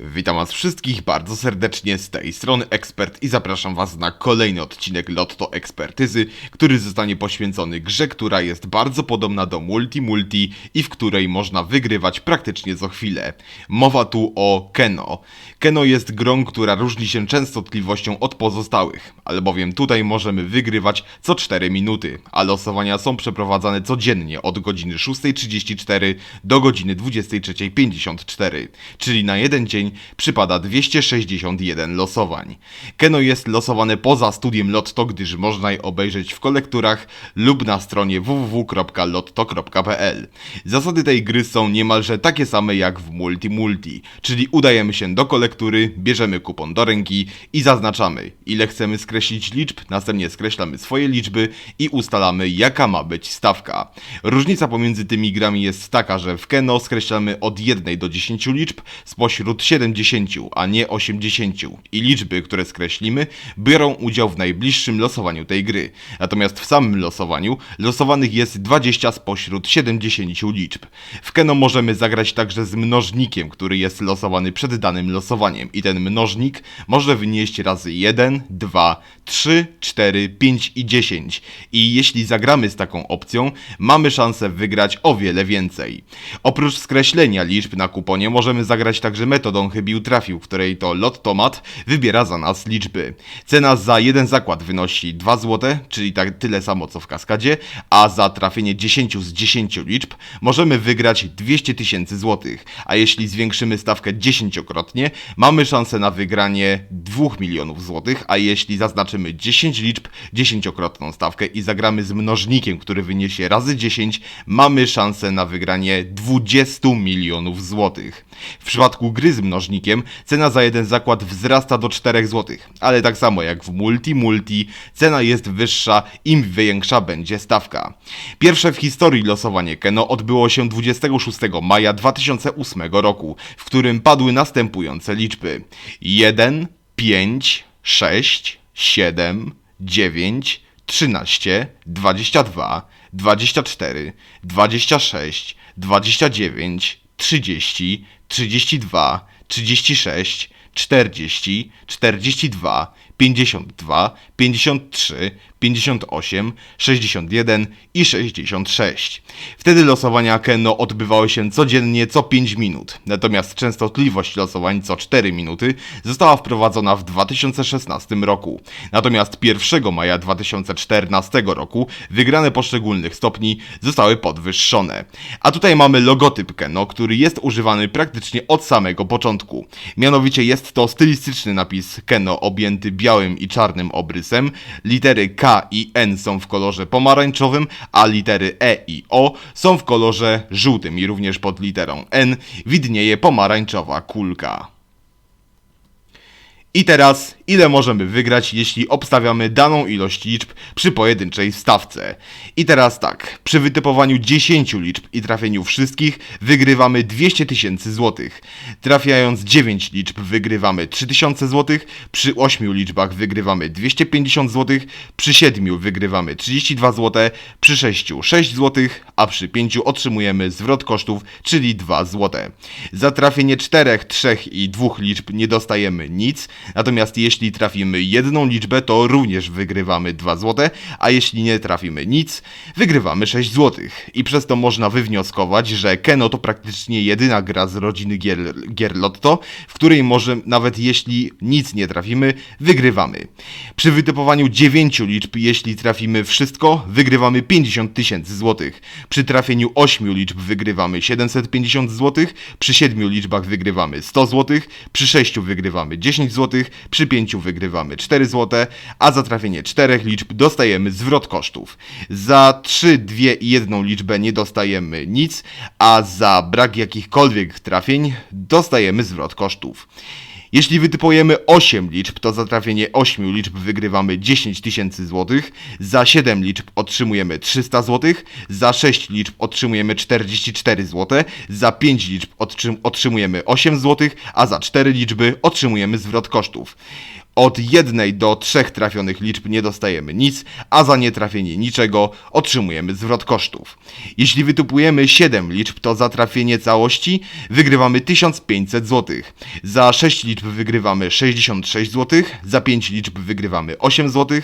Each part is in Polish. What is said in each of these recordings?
Witam Was wszystkich bardzo serdecznie z tej strony Ekspert i zapraszam Was na kolejny odcinek Lotto Ekspertyzy, który zostanie poświęcony grze, która jest bardzo podobna do Multi Multi i w której można wygrywać praktycznie co chwilę. Mowa tu o Keno. Keno jest grą, która różni się częstotliwością od pozostałych, albowiem tutaj możemy wygrywać co 4 minuty, a losowania są przeprowadzane codziennie od godziny 6.34 do godziny 23.54, czyli na jeden dzień przypada 261 losowań. Keno jest losowane poza studiem Lotto, gdyż można je obejrzeć w kolekturach lub na stronie www.lotto.pl. Zasady tej gry są niemalże takie same jak w Multi Multi, czyli udajemy się do kolektury, bierzemy kupon do ręki i zaznaczamy ile chcemy skreślić liczb, następnie skreślamy swoje liczby i ustalamy jaka ma być stawka. Różnica pomiędzy tymi grami jest taka, że w Keno skreślamy od 1 do 10 liczb spośród 70, a nie 80 i liczby, które skreślimy, biorą udział w najbliższym losowaniu tej gry. Natomiast w samym losowaniu losowanych jest 20 spośród 70 liczb. W Keno możemy zagrać także z mnożnikiem, który jest losowany przed danym losowaniem i ten mnożnik może wynieść razy 1, 2, 3, 4, 5 i 10 i jeśli zagramy z taką opcją, mamy szansę wygrać o wiele więcej. Oprócz skreślenia liczb na kuponie możemy zagrać także metodą chybił trafił, w której to Lottomat wybiera za nas liczby. Cena za jeden zakład wynosi 2 zł, czyli tak tyle samo co w kaskadzie, a za trafienie 10 z 10 liczb możemy wygrać 200 tysięcy złotych, a jeśli zwiększymy stawkę dziesięciokrotnie, mamy szansę na wygranie 2 milionów złotych, a jeśli zaznaczymy 10 liczb, dziesięciokrotną stawkę i zagramy z mnożnikiem, który wyniesie razy 10, mamy szansę na wygranie 20 milionów złotych. W przypadku gry z mnożnikiem cena za jeden zakład wzrasta do 4 zł, ale tak samo jak w Multi Multi cena jest wyższa im większa będzie stawka. Pierwsze w historii losowanie Keno odbyło się 26 maja 2008 roku, w którym padły następujące liczby. 1, 5, 6, 7, 9, 13, 22, 24, 26, 29, 30, 32, 36, 40, 42, 52, 53, 58, 61 i 66. Wtedy losowania Keno odbywały się codziennie co 5 minut, natomiast częstotliwość losowań co 4 minuty została wprowadzona w 2016 roku. Natomiast 1 maja 2014 roku wygrane poszczególnych stopni zostały podwyższone. A tutaj mamy logotyp Keno, który jest używany praktycznie od samego początku. Mianowicie jest to stylistyczny napis Keno objęty białym i czarnym obrysem, litery K i N są w kolorze pomarańczowym, a litery E i O są w kolorze żółtym i również pod literą N widnieje pomarańczowa kulka. I teraz, ile możemy wygrać, jeśli obstawiamy daną ilość liczb przy pojedynczej stawce? I teraz tak, przy wytypowaniu 10 liczb i trafieniu wszystkich wygrywamy 200 tysięcy złotych. Trafiając 9 liczb wygrywamy 3000 złotych, przy 8 liczbach wygrywamy 250 złotych, przy 7 wygrywamy 32 złote, przy 6 6 złotych, a przy 5 otrzymujemy zwrot kosztów, czyli 2 złote. Za trafienie 4, 3 i 2 liczb nie dostajemy nic, Natomiast jeśli trafimy jedną liczbę, to również wygrywamy 2 zł, a jeśli nie trafimy nic, wygrywamy 6 zł. I przez to można wywnioskować, że Keno to praktycznie jedyna gra z rodziny gier, gier Lotto, w której może nawet jeśli nic nie trafimy, wygrywamy. Przy wytypowaniu 9 liczb, jeśli trafimy wszystko, wygrywamy 50 tysięcy złotych. Przy trafieniu 8 liczb wygrywamy 750 złotych, przy 7 liczbach wygrywamy 100 złotych, przy 6 wygrywamy 10 zł, przy 5 wygrywamy 4 zł, a za trafienie 4 liczb dostajemy zwrot kosztów. Za 3, 2 i 1 liczbę nie dostajemy nic, a za brak jakichkolwiek trafień dostajemy zwrot kosztów. Jeśli wytypujemy 8 liczb, to za trafienie 8 liczb wygrywamy 10 tysięcy złotych, za 7 liczb otrzymujemy 300 złotych, za 6 liczb otrzymujemy 44 złote, za 5 liczb otrzymujemy 8 złotych, a za 4 liczby otrzymujemy zwrot kosztów. Od jednej do trzech trafionych liczb nie dostajemy nic, a za nietrafienie niczego otrzymujemy zwrot kosztów. Jeśli wytupujemy 7 liczb, to za trafienie całości wygrywamy 1500 zł. Za 6 liczb wygrywamy 66 zł, za 5 liczb wygrywamy 8 zł,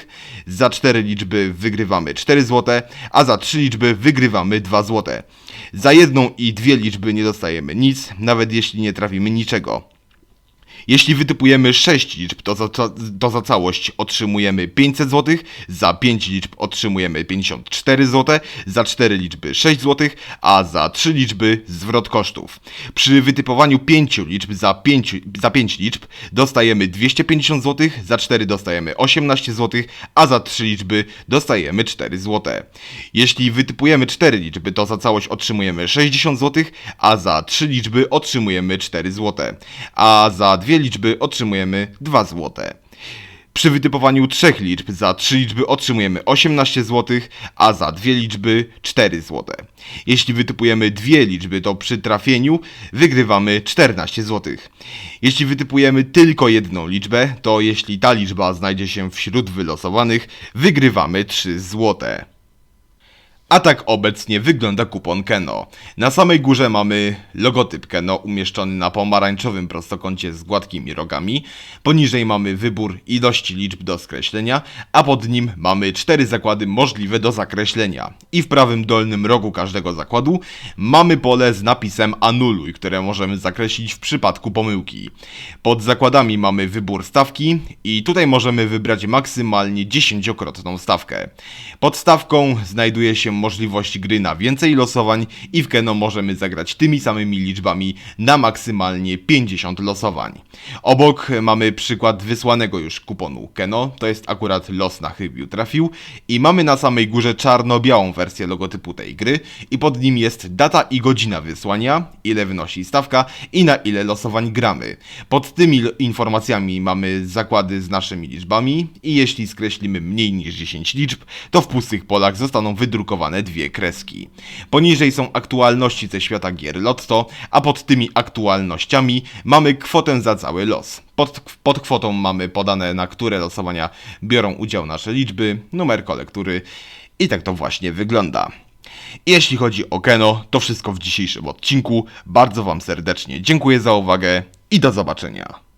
za 4 liczby wygrywamy 4 zł, a za 3 liczby wygrywamy 2 zł. Za jedną i dwie liczby nie dostajemy nic, nawet jeśli nie trafimy niczego. Jeśli wytypujemy 6 liczb, to za, to za całość otrzymujemy 500 zł, za 5 liczb otrzymujemy 54 zł, za 4 liczby 6 zł, a za 3 liczby zwrot kosztów. Przy wytypowaniu 5 liczb za 5, za 5 liczb dostajemy 250 zł, za 4 dostajemy 18 zł, a za 3 liczby dostajemy 4 zł. Jeśli wytypujemy 4 liczby, to za całość otrzymujemy 60 zł, a za 3 liczby otrzymujemy 4 zł, a za liczby otrzymujemy 2 zł. Przy wytypowaniu trzech liczb za trzy liczby otrzymujemy 18 zł, a za dwie liczby 4 zł. Jeśli wytypujemy dwie liczby, to przy trafieniu wygrywamy 14 zł. Jeśli wytypujemy tylko jedną liczbę, to jeśli ta liczba znajdzie się wśród wylosowanych, wygrywamy 3 złote. A tak obecnie wygląda kupon Keno. Na samej górze mamy logotyp Keno umieszczony na pomarańczowym prostokącie z gładkimi rogami. Poniżej mamy wybór ilości liczb do skreślenia, a pod nim mamy cztery zakłady możliwe do zakreślenia. I w prawym dolnym rogu każdego zakładu mamy pole z napisem anuluj, które możemy zakreślić w przypadku pomyłki. Pod zakładami mamy wybór stawki i tutaj możemy wybrać maksymalnie 10-krotną stawkę. Pod stawką znajduje się możliwość gry na więcej losowań i w Keno możemy zagrać tymi samymi liczbami na maksymalnie 50 losowań. Obok mamy przykład wysłanego już kuponu Keno, to jest akurat los na chybił trafił i mamy na samej górze czarno-białą wersję logotypu tej gry i pod nim jest data i godzina wysłania, ile wynosi stawka i na ile losowań gramy. Pod tymi informacjami mamy zakłady z naszymi liczbami i jeśli skreślimy mniej niż 10 liczb, to w pustych polach zostaną wydrukowane dwie kreski. Poniżej są aktualności ze świata gier Lotto, a pod tymi aktualnościami mamy kwotę za cały los. Pod, pod kwotą mamy podane, na które losowania biorą udział nasze liczby, numer kolektury i tak to właśnie wygląda. Jeśli chodzi o Keno, to wszystko w dzisiejszym odcinku. Bardzo Wam serdecznie dziękuję za uwagę i do zobaczenia.